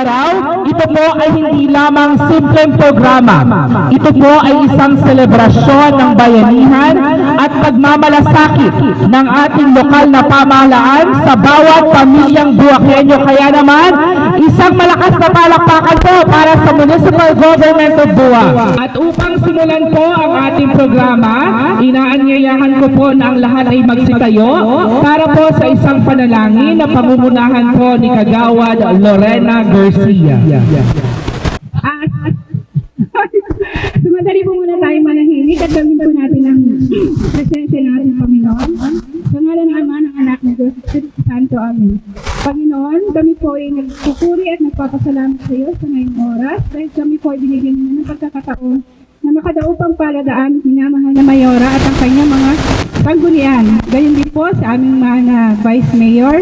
araw, ito po ay hindi lamang simpleng programa. Ito po ay isang selebrasyon ng bayanihan at pagmamalasakit ng ating lokal na pamahalaan sa bawat pamilyang Buwakenyo. Kaya naman, isang malakas na palakpakan po para sa Municipal Government of Buwak. At upang simulan po ang ating programa, inaanyayahan ko po na ang lahat ay magsitayo para po sa isang panalangin na pamumunahan po ni Kagawad Lorena Garcia. Ah, Sumadali po muna tayo manahimik at gawin po natin ang presensya ng ating Panginoon. Sa ngalan ng Ama ng Anak ng Diyos, Santo, Amen. Panginoon, kami po ay nagpupuri at nagpapasalamat sa iyo sa ngayong oras dahil kami po ay binigyan mo ng pagkakataon na makadaupang paladaan minamahal na Mayora at ang kanyang mga sanggunian. Gayon din po sa aming mga Vice Mayor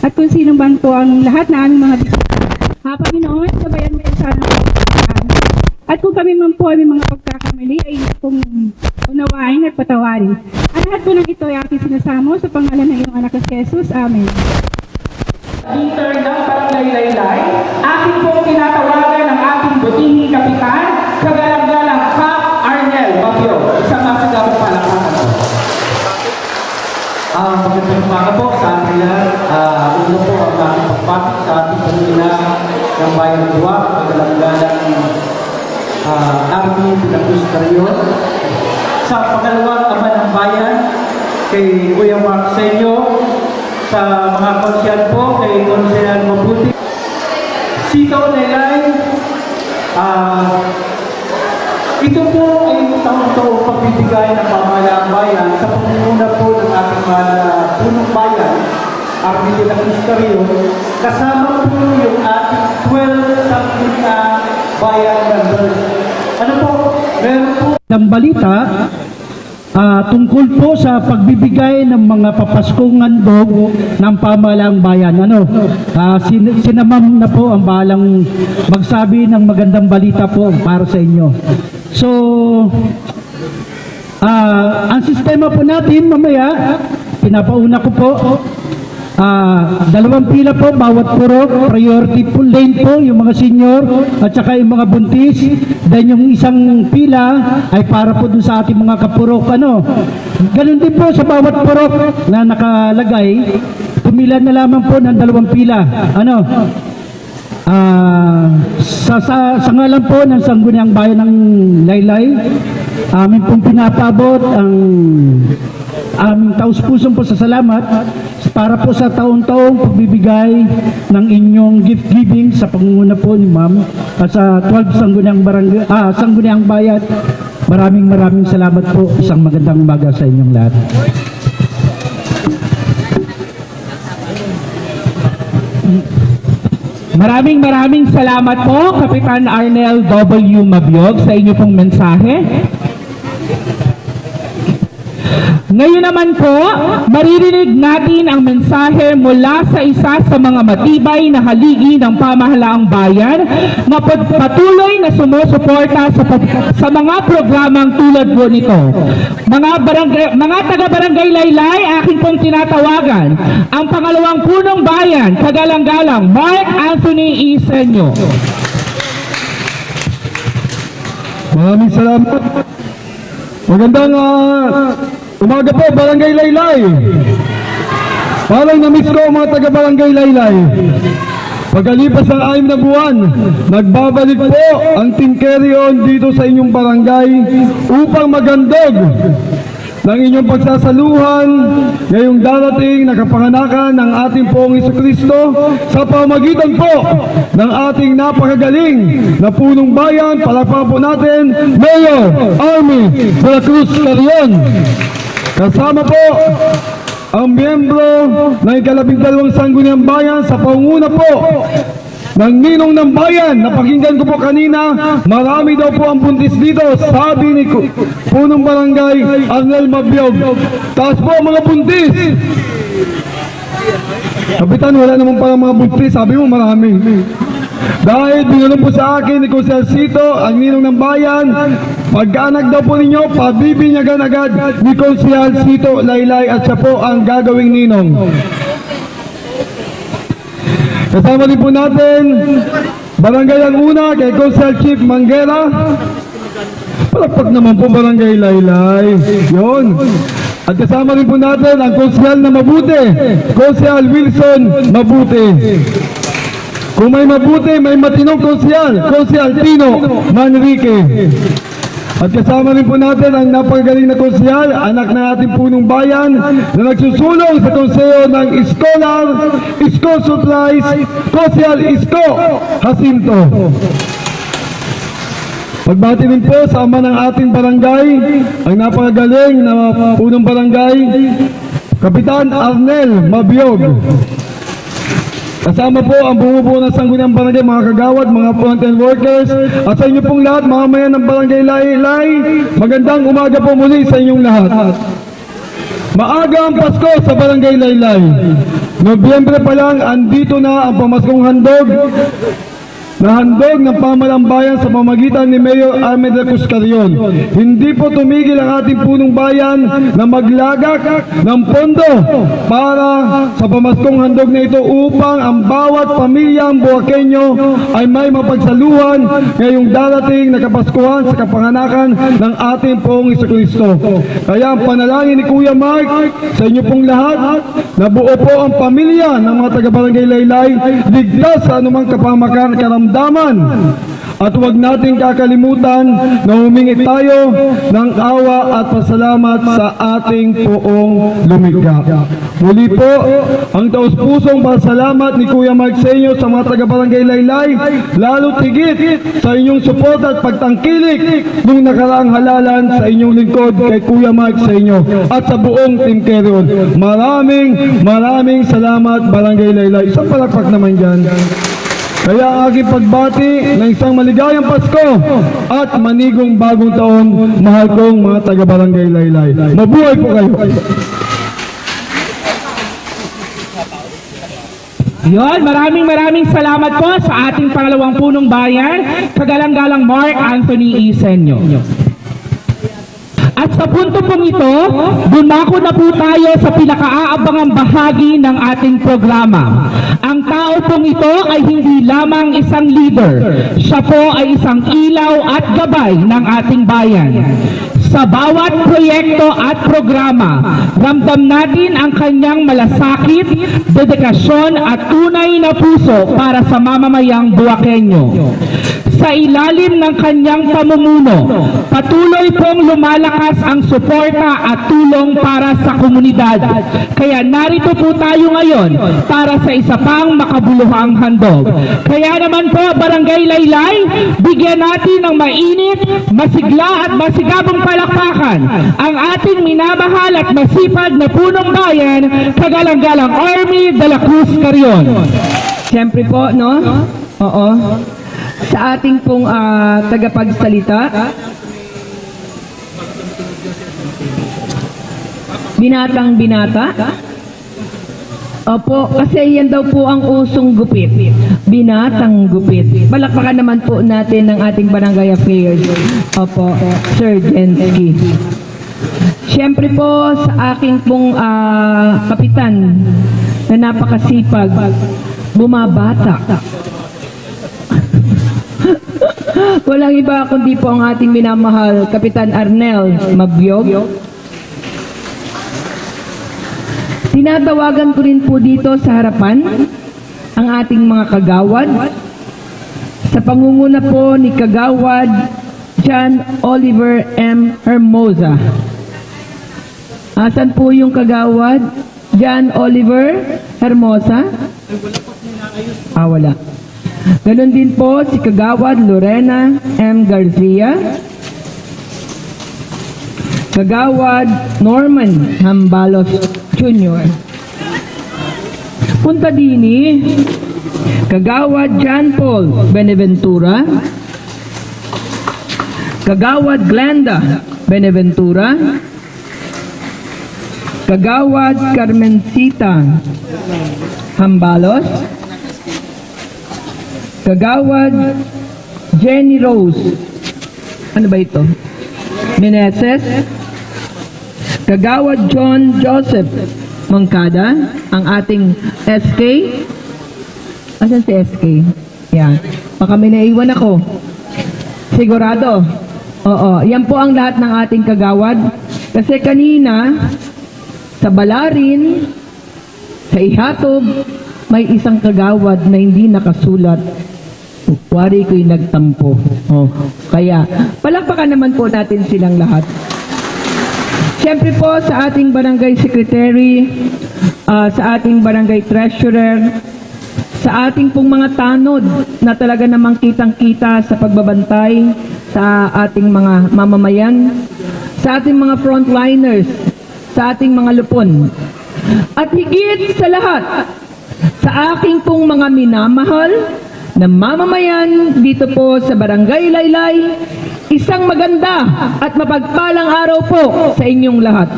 at kung sino man po ang lahat na aming mga Ha, Panginoon, sabayan mo sana ang pagkakaan. At kung kami man po ay mga pagkakamali, ay kung unawain at patawarin. Ang lahat po ng ito ay aking sinasamo sa pangalan ng iyong anak na si Jesus. Amen. Leader ng Barangay Laylay, aking pong tinatawagan ng aking butihing kapitan, kagalang-galang Cap Arnel Mabio. Isang masagabong palakpakan. Ah, magandang umaga po sa ating lahat. Ah, una po ang aking pagpasok sa ating pamilya ng Bayan ng Duwa, pagkalanggalang ah, Army Pinagos Carion. Sa pangalawang ama ng bayan, kay Kuya Mark Senyo, sa mga konsyal po, kay Konsyal Mabuti, Sito Nelay, ah, ito po ay taong-taong pagbibigay ng pamahalaan bayan sa pangunguna po ng ating mga punong bayan, Cruz Carrillo, kasama po yung ating 12 something na bayan members. Ano po? Meron po ng balita ah, tungkol po sa pagbibigay ng mga papaskong handog ng pamahalaang bayan. Ano, ah, sin sinamam na po ang balang magsabi ng magandang balita po para sa inyo. So, ah, ang sistema po natin mamaya, pinapauna ko po, Ah, dalawang pila po bawat purok, priority po lane po yung mga senior at saka yung mga buntis. Then yung isang pila ay para po dun sa ating mga kapurok ano. Ganun din po sa bawat purok na nakalagay, pumila na lamang po ng dalawang pila. Ano? Ah, sa, sa, sa ngalan po ng Sangguniang Bayan ng Laylay, amin pong pinapabot ang aming taus-pusong po sa salamat para po sa taon-taong pagbibigay ng inyong gift giving sa pangunguna po ni Ma'am at sa 12 Sangguniang Barangay, ah, Sangguniang Bayan. Maraming maraming salamat po. Isang magandang umaga sa inyong lahat. Maraming maraming salamat po, Kapitan Arnel W. Mabiog, sa inyo pong mensahe. Ngayon naman po, maririnig natin ang mensahe mula sa isa sa mga matibay na haligi ng pamahalaang bayan na pat- patuloy na sumusuporta sa, sa mga programang tulad po nito. Mga, barangay, mga taga-barangay Laylay, aking pong tinatawagan ang pangalawang punong bayan, kagalang-galang, Mark Anthony Isenyo. Maraming salamat. Magandang ah, umaga po, Barangay Laylay. Parang na-miss ko mga taga-Barangay Laylay. Pagkalipas ng anim na buwan, nagbabalik po ang Team dito sa inyong barangay upang magandog ng inyong pagsasaluhan ngayong darating na kapanganakan ng ating poong Kristo sa pamagitan po ng ating napakagaling na punong bayan. Palakpakan natin, Mayor Army de la Cruz Carion. Kasama po ang miyembro ng ikalabing dalawang sangguniang bayan sa panguna po ng ninong ng bayan. Napakinggan ko po kanina, marami daw po ang buntis dito. Sabi ni punong barangay Arnel Mabiog. Taas po ang mga buntis. Kapitan, wala naman pala mga buntis. Sabi mo marami. Dahil binulong po sa akin ni Kusel Sito, ang ninong ng bayan, pagkaanak daw po ninyo, pabibinyagan agad ni Kusel Sito Laylay at siya po ang gagawing ninong. Kasama din po natin, Barangay ang una kay Coastal Chief Manguera. Palakpak naman po Barangay Laylay. Yon. At kasama rin po natin ang Coastal na mabuti. Coastal Wilson Mabuti. Kung may mabuti, may matinong Coastal. Coastal Tino Manrique. At kasama rin po natin ang napakagaling na konsyal, anak ng ating punong bayan, na nagsusulong sa konseyo ng Scholar, Isko Supplies, Konsyal Isko Jacinto. Pagbati rin po sa ama ng ating barangay, ang napakagaling na punong barangay, Kapitan Arnel Mabiog. Kasama po ang bumubuo ng sangguniang barangay, mga kagawad, mga frontline workers, at sa inyo pong lahat, mga mayan ng barangay Laylay, magandang umaga po muli sa inyong lahat. Maaga ang Pasko sa barangay Laylay. Nobyembre pa lang, andito na ang pamaskong handog na handog ng pamalang bayan sa pamagitan ni Mayor Ahmed Racus Carrion. Hindi po tumigil ang ating punong bayan na maglagak ng pondo para sa pamaskong handog na ito upang ang bawat pamilyang Buakenyo ay may mapagsaluhan ngayong darating na kapaskuhan sa kapanganakan ng ating pong Kristo. Kaya ang panalangin ni Kuya Mark sa inyo pong lahat na buo po ang pamilya ng mga taga-barangay Laylay ligtas sa anumang kapamakan karamdaman at huwag nating kakalimutan na humingi tayo ng awa at pasalamat sa ating poong lumikha. Muli po, ang taus-pusong pasalamat ni Kuya Mark sa inyo sa mga taga-barangay Laylay, lalo tigit sa inyong suporta at pagtangkilik nung nakaraang halalan sa inyong lingkod kay Kuya Mark sa inyo at sa buong Team Quezon. Maraming, maraming salamat Barangay Laylay. Isang palakpak naman dyan. Kaya ang aking pagbati ng isang maligayang Pasko at manigong bagong taon, mahal kong mga taga-barangay Laylay. Mabuhay po kayo! Yon, maraming maraming salamat po sa ating pangalawang punong bayan, kagalang-galang Mark Anthony Isenyo. At sa punto pong ito, dumako na po tayo sa pinakaaabangang bahagi ng ating programa. Ang tao pong ito ay hindi lamang isang leader. Siya po ay isang ilaw at gabay ng ating bayan. Sa bawat proyekto at programa, ramdam natin ang kanyang malasakit, dedikasyon at tunay na puso para sa mamamayang Buwakenyo. Sa ilalim ng kanyang pamumuno, patuloy pong lumalakas ang suporta at tulong para sa komunidad. Kaya narito po tayo ngayon para sa isa pang makabuluhang handog. Kaya naman po, Barangay Laylay, bigyan natin ng mainit, masigla at masigabong palakpakan ang ating minamahal at masipag na punong bayan, kagalang-galang Army de la Cruz Carrion. Siyempre po, no? Oo. Sa ating pong ah, tagapagsalita, binatang binata. Opo, kasi yan daw po ang usong gupit. Binatang gupit. Palakpakan naman po natin ng ating barangay affairs. Opo, Sir Jensky. Siyempre po sa aking pong ah, kapitan na napakasipag, bumabata. Walang iba kundi po ang ating minamahal, Kapitan Arnel Mabyog. Tinatawagan ko rin po dito sa harapan ang ating mga kagawad sa pangunguna po ni Kagawad John Oliver M. Hermosa. Asan po yung kagawad? John Oliver Hermosa? Ah, wala. Ganon din po si Kagawad Lorena M. Garcia. Kagawad Norman Hambalos Jr. Punta dini, Kagawad John Paul Beneventura. Kagawad Glenda Beneventura. Kagawad Carmencita Hambalos. Kagawad Jenny Rose. Ano ba ito? Meneses. Kagawad John Joseph Mangkada, ang ating SK. Asan si SK? Yan. Baka may naiwan ako. Sigurado. Oo. Yan po ang lahat ng ating kagawad. Kasi kanina, sa Balarin, sa Ihatob, may isang kagawad na hindi nakasulat. Wari ko'y nagtampo. Oh. Kaya, palakpakan naman po natin silang lahat. Siyempre po sa ating barangay secretary, ah, sa ating barangay treasurer, sa ating pong mga tanod na talaga namang kitang-kita sa pagbabantay sa ating mga mamamayan, sa ating mga frontliners, sa ating mga lupon. At higit sa lahat, sa aking pong mga minamahal na mamamayan dito po sa Barangay Laylay, isang maganda at mapagpalang araw po sa inyong lahat.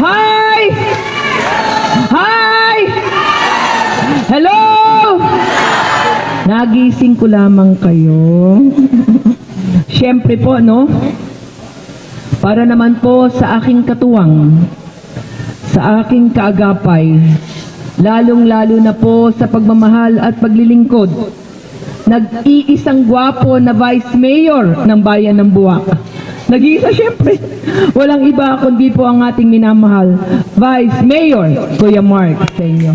Hi! Hi! Hello! Nagising ko lamang kayo. Siyempre po, no? Para naman po sa aking katuwang, sa aking kaagapay, lalong-lalo na po sa pagmamahal at paglilingkod, nag-iisang gwapo na Vice Mayor ng Bayan ng Buwak. Nag-iisa siyempre. Walang iba kundi po ang ating minamahal, Vice Mayor Kuya Mark sa inyo.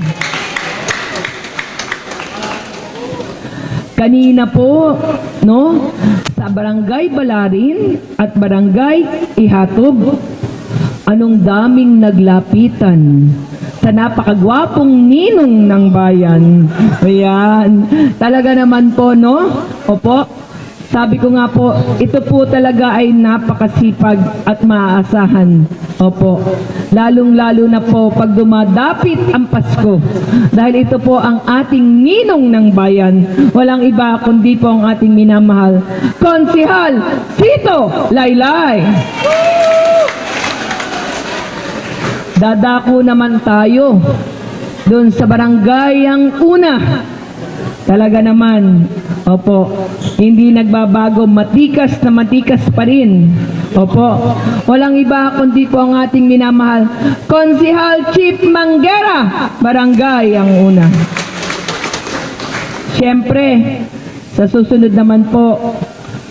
Kanina po, no, sa Barangay Balarin at Barangay Ihatob, anong daming naglapitan sa napakagwapong ninong ng bayan. Ayan. Talaga naman po, no? Opo. Sabi ko nga po, ito po talaga ay napakasipag at maaasahan. Opo. Lalong-lalo na po pag dumadapit ang Pasko. Dahil ito po ang ating ninong ng bayan. Walang iba kundi po ang ating minamahal. Konsihal Sito Laylay. Dadako naman tayo doon sa barangay ang una. Talaga naman, opo, hindi nagbabago, matikas na matikas pa rin. Opo, walang iba kundi po ang ating minamahal, Konsihal Chief Manggera, barangay ang una. Siyempre, sa susunod naman po,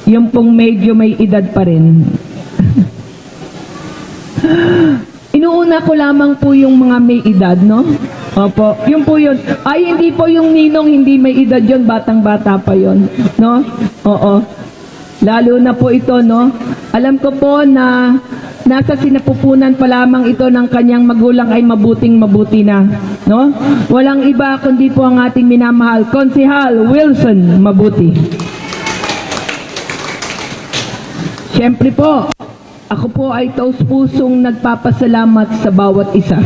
yung pong medyo may edad pa rin. Inuuna ko lamang po yung mga may edad, no? Opo, yun po yun. Ay, hindi po yung ninong, hindi may edad yun, batang-bata pa yun, no? Oo. Lalo na po ito, no? Alam ko po na nasa sinapupunan pa lamang ito ng kanyang magulang ay mabuting mabuti na, no? Walang iba kundi po ang ating minamahal, Konsihal Wilson Mabuti. Siyempre po, ako po ay taus-pusong nagpapasalamat sa bawat isa.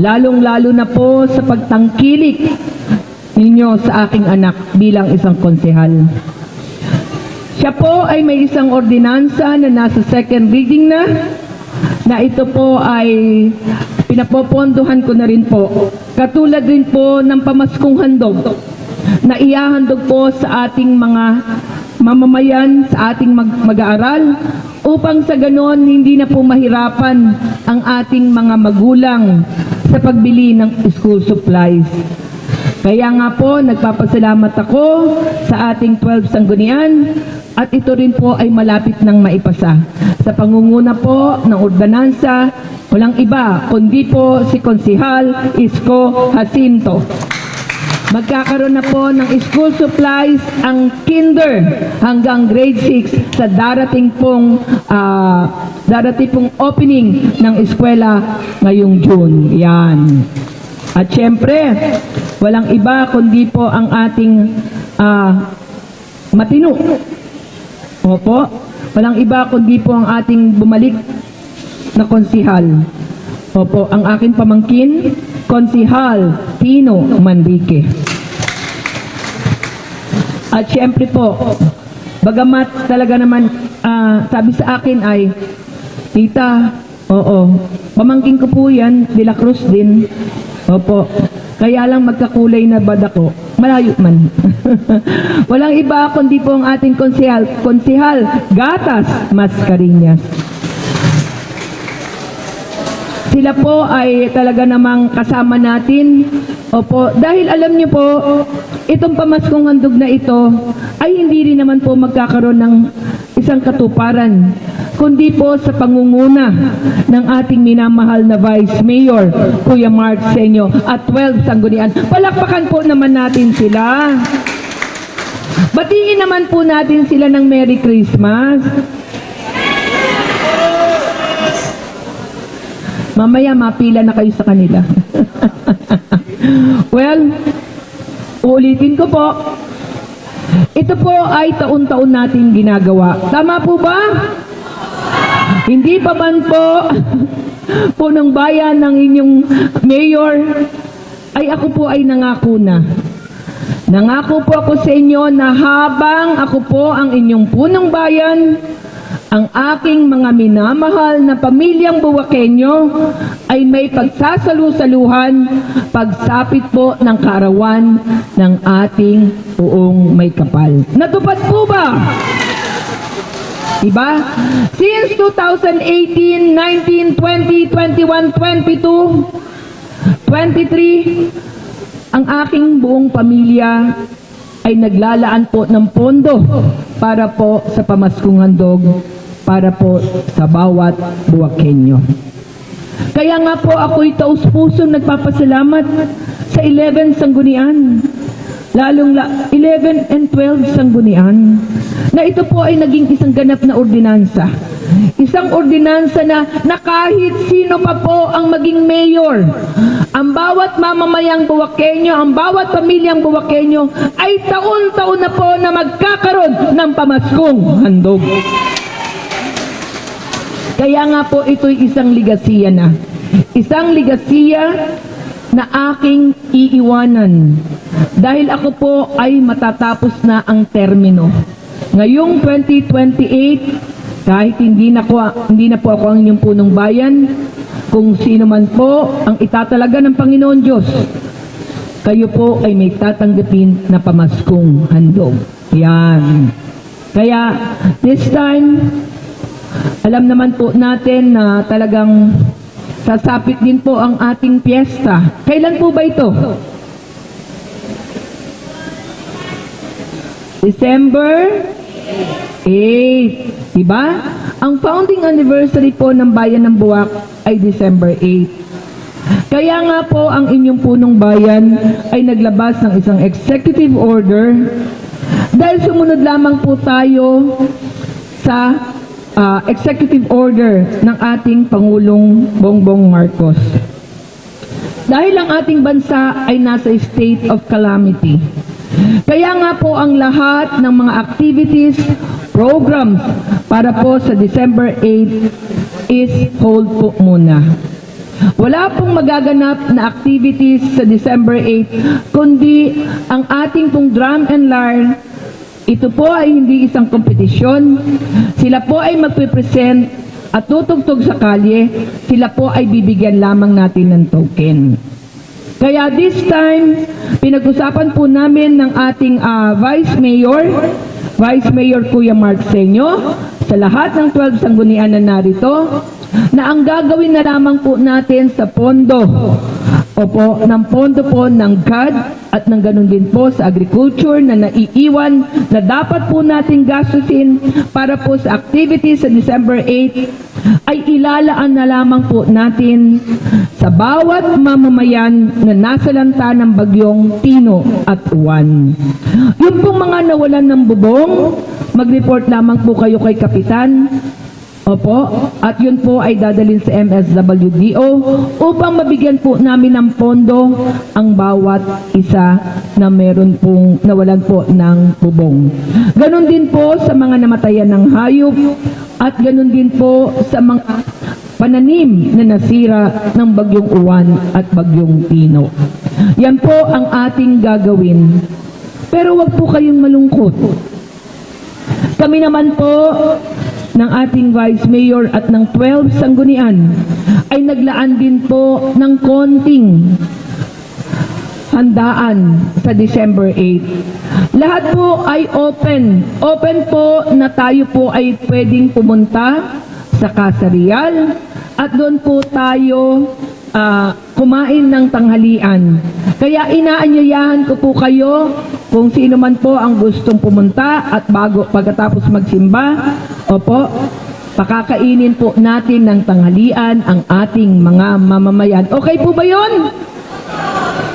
Lalong-lalo na po sa pagtangkilik ninyo sa aking anak bilang isang konsehal. Siya po ay may isang ordinansa na nasa second reading na, na ito po ay pinapopondohan ko na rin po. Katulad rin po ng pamaskong handog na iyahandog po sa ating mga mamamayan, sa ating mag- mag-aaral, upang sa ganon hindi na po mahirapan ang ating mga magulang sa pagbili ng school supplies. Kaya nga po, nagpapasalamat ako sa ating 12 sanggunian at ito rin po ay malapit ng maipasa. Sa pangunguna po ng ordonansa, walang iba kundi po si Konsihal Isko Jacinto. Magkakaroon na po ng school supplies ang kinder hanggang grade 6 sa darating pong ah, darating pong opening ng eskwela ngayong June. Yan. At syempre, walang iba kundi po ang ating ah, matino. Opo. Walang iba kundi po ang ating bumalik na konsihal. Opo, ang aking pamangkin, Konsihal Tino Manrique. At syempre po, bagamat talaga naman ah, sabi sa akin ay, Tita, oo, pamangkin ko po yan, De La Cruz din. Opo, kaya lang magkakulay na bad ako. Malayo man. Walang iba kundi po ang ating konsihal, konsihal Gatas Mascarinhas. Sila po ay talaga namang kasama natin. Opo, dahil alam niyo po, itong pamaskong handog na ito ay hindi rin naman po magkakaroon ng isang katuparan, kundi po sa pangunguna ng ating minamahal na Vice Mayor, Kuya Mark Senyo, at 12 Sanggunian. Palakpakan po naman natin sila. Batiin naman po natin sila ng Merry Christmas. Mamaya mapila na kayo sa kanila. well, ulitin ko po. Ito po ay taon-taon natin ginagawa. Tama po ba? Hindi pa man po po ng bayan ng inyong mayor ay ako po ay nangako na. Nangako po ako sa inyo na habang ako po ang inyong punong bayan, ang aking mga minamahal na pamilyang Buwakenyo ay may pagsasalu-saluhan pagsapit po ng kaarawan ng ating buong may kapal. Natupad po ba? Diba? Since 2018, 19, 20, 21, 22, 23, ang aking buong pamilya ay naglalaan po ng pondo para po sa pamaskong handog, para po sa bawat buwakenyo. Kaya nga po ako'y taus-pusong nagpapasalamat sa 11 sanggunian, lalong la, 11 and 12 sanggunian, na ito po ay naging isang ganap na ordinansa. Isang ordinansa na, na kahit sino pa po ang maging mayor, ang bawat mamamayang buwakenyo, ang bawat pamilyang buwakenyo ay taon-taon na po na magkakaroon ng pamaskong handog. Kaya nga po ito'y isang ligasiya na. Isang ligasiya na aking iiwanan. Dahil ako po ay matatapos na ang termino. Ngayong 2028, kahit hindi na, ko, hindi na po ako ang inyong punong bayan, kung sino man po ang itatalaga ng Panginoon Diyos, kayo po ay may tatanggapin na pamaskong handog. Yan. Kaya, this time, alam naman po natin na talagang sasapit din po ang ating piyesta. Kailan po ba ito? December 8. Diba? Ang founding anniversary po ng Bayan ng Buwak ay December 8. Kaya nga po ang inyong punong bayan ay naglabas ng isang executive order dahil sumunod lamang po tayo sa ah, executive order ng ating Pangulong Bongbong Marcos. Dahil ang ating bansa ay nasa state of calamity. Kaya nga po ang lahat ng mga activities, programs para po sa December 8 is hold po muna. Wala pong magaganap na activities sa December 8, kundi ang ating pong drum and lyre ito po ay hindi isang kompetisyon. Sila po ay magpipresent at tutugtog sa kalye. Sila po ay bibigyan lamang natin ng token. Kaya this time, pinag-usapan po namin ng ating ah, Vice Mayor, Vice Mayor Kuya Mark Senyo, sa lahat ng 12 sanggunian na narito, na ang gagawin na lamang po natin sa pondo, opo, ng pondo po ng GAD at ng ganun din po sa agriculture na naiiwan na dapat po nating gastusin para po sa activities sa December 8 ay ilalaan na lamang po natin sa bawat mamamayan na nasa lanta ng bagyong Tino at Uwan. Yung pong mga nawalan ng bubong, mag-report lamang po kayo kay Kapitan Opo, at yun po ay dadalhin sa MSWDO upang mabigyan po namin ng pondo ang bawat isa na meron pong nawalan po ng bubong. Ganon din po sa mga namatayan ng hayop at ganon din po sa mga pananim na nasira ng bagyong uwan at bagyong tino. Yan po ang ating gagawin. Pero wag po kayong malungkot. Kami naman po ng ating Vice Mayor at ng 12 sanggunian ay naglaan din po ng konting handaan sa December 8. Lahat po ay open. Open po na tayo po ay pwedeng pumunta sa Casa Real at doon po tayo ah, kumain ng tanghalian. Kaya inaanyayahan ko po kayo kung sino man po ang gustong pumunta at bago pagkatapos magsimba, opo, pakakainin po natin ng tanghalian ang ating mga mamamayan. Okay po ba yon?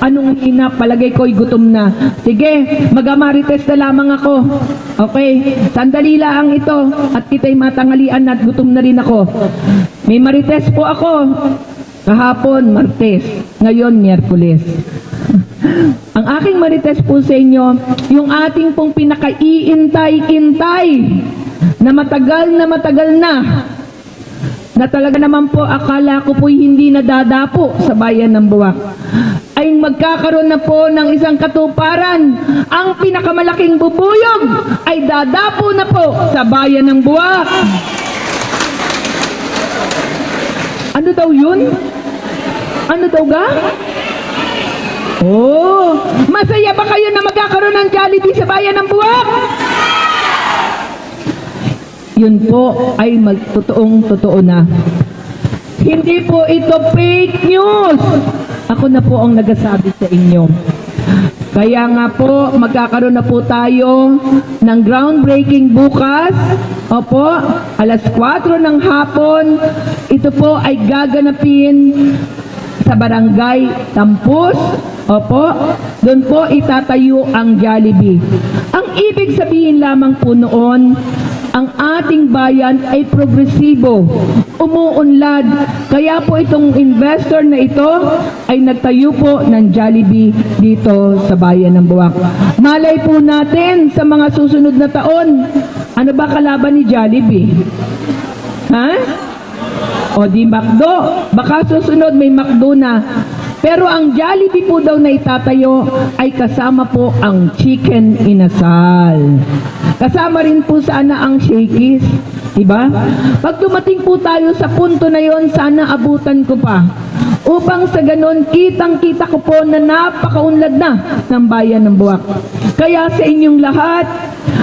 Anong ina, palagay ko'y gutom na. Sige, magamarites na lamang ako. Okay, sandali lang ito. At kita'y matangalian at gutom na rin ako. May marites po ako. Kahapon, Martes. Ngayon, Miyerkules. Ang aking marites po sa inyo, yung ating pong pinakaiintay-intay na matagal na matagal na na talaga naman po akala ko po'y hindi nadadapo sa bayan ng Buwak ay magkakaroon na po ng isang katuparan. Ang pinakamalaking bubuyog ay dadapo na po sa bayan ng Buwak. Ano daw yun? Ano daw ga? Oh, masaya ba kayo na magkakaroon ng Jollibee sa bayan ng Buwak? Yun po ay magtotoong totoo na. Hindi po ito fake news. Ako na po ang nagasabi sa inyo. Kaya nga po, magkakaroon na po tayo ng groundbreaking bukas. Opo, alas 4 ng hapon. Ito po ay gaganapin sa barangay Tampus. Opo, doon po itatayo ang Jollibee. Ang ibig sabihin lamang po noon, ang ating bayan ay progresibo, umuunlad. Kaya po itong investor na ito ay nagtayo po ng Jollibee dito sa bayan ng Buwak. Malay po natin sa mga susunod na taon, ano ba kalaban ni Jollibee? Ha? O di McDo. Baka susunod may McDo na. Pero ang Jollibee po daw na itatayo ay kasama po ang chicken inasal. Kasama rin po sana ang shakies. Diba? Pag dumating po tayo sa punto na yon, sana abutan ko pa. Upang sa ganon, kitang-kita ko po na napakaunlad na ng bayan ng Buwak. Kaya sa inyong lahat,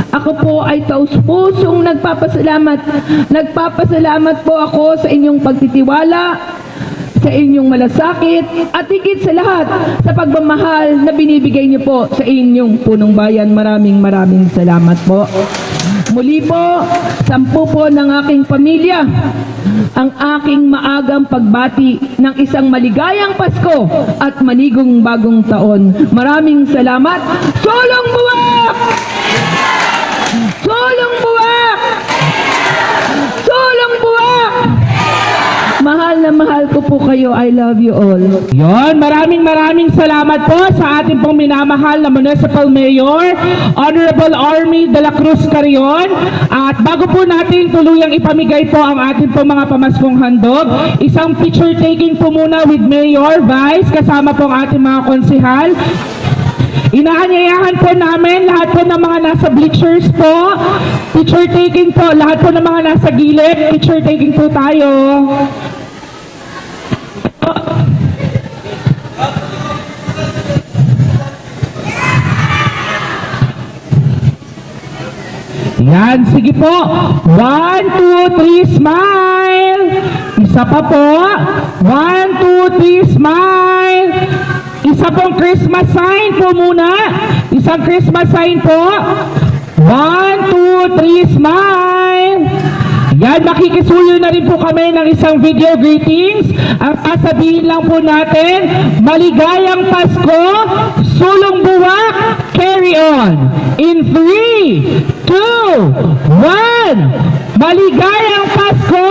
ako po ay taus-pusong nagpapasalamat. Nagpapasalamat po ako sa inyong pagtitiwala, sa inyong malasakit, at higit sa lahat, sa pagmamahal na binibigay niyo po sa inyong punong bayan. Maraming maraming salamat po. Muli po, sampu po ng aking pamilya, ang aking maagang pagbati ng isang maligayang Pasko at manigong bagong taon. Maraming salamat. Solong buwak! Solong buwak! Solong buwak! Mahal na mahal ko po kayo. I love you all. Yon, maraming maraming salamat po sa ating pong minamahal na Municipal Mayor, Honorable Army de la Cruz Carion. At bago po natin tuluyang ipamigay po ang ating pong mga pamaskong handog, isang picture taking po muna with Mayor, Vice, kasama po ang ating mga konsihal. Inaanyayahan po namin lahat po ng mga nasa bleachers po. Picture taking po, lahat po ng mga nasa gilid. Picture taking po tayo. Yan, sige po. One, two, three, smile. Isa pa po. One, two, three, smile. Isa pong Christmas sign po muna. Isang Christmas sign po. One, two, three, smile. Yan, makikisuyo na rin po kami ng isang video greetings. Ang sasabihin lang po natin, maligayang Pasko, sulong buwak, carry on. In 3, 2, 1, maligayang Pasko!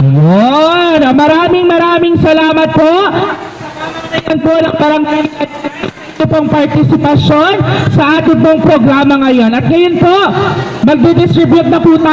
Yun, maraming maraming salamat po. Yan po ng barangay ito pong partisipasyon sa ating pong programa ngayon. At ngayon po, magdidistribute na po tayo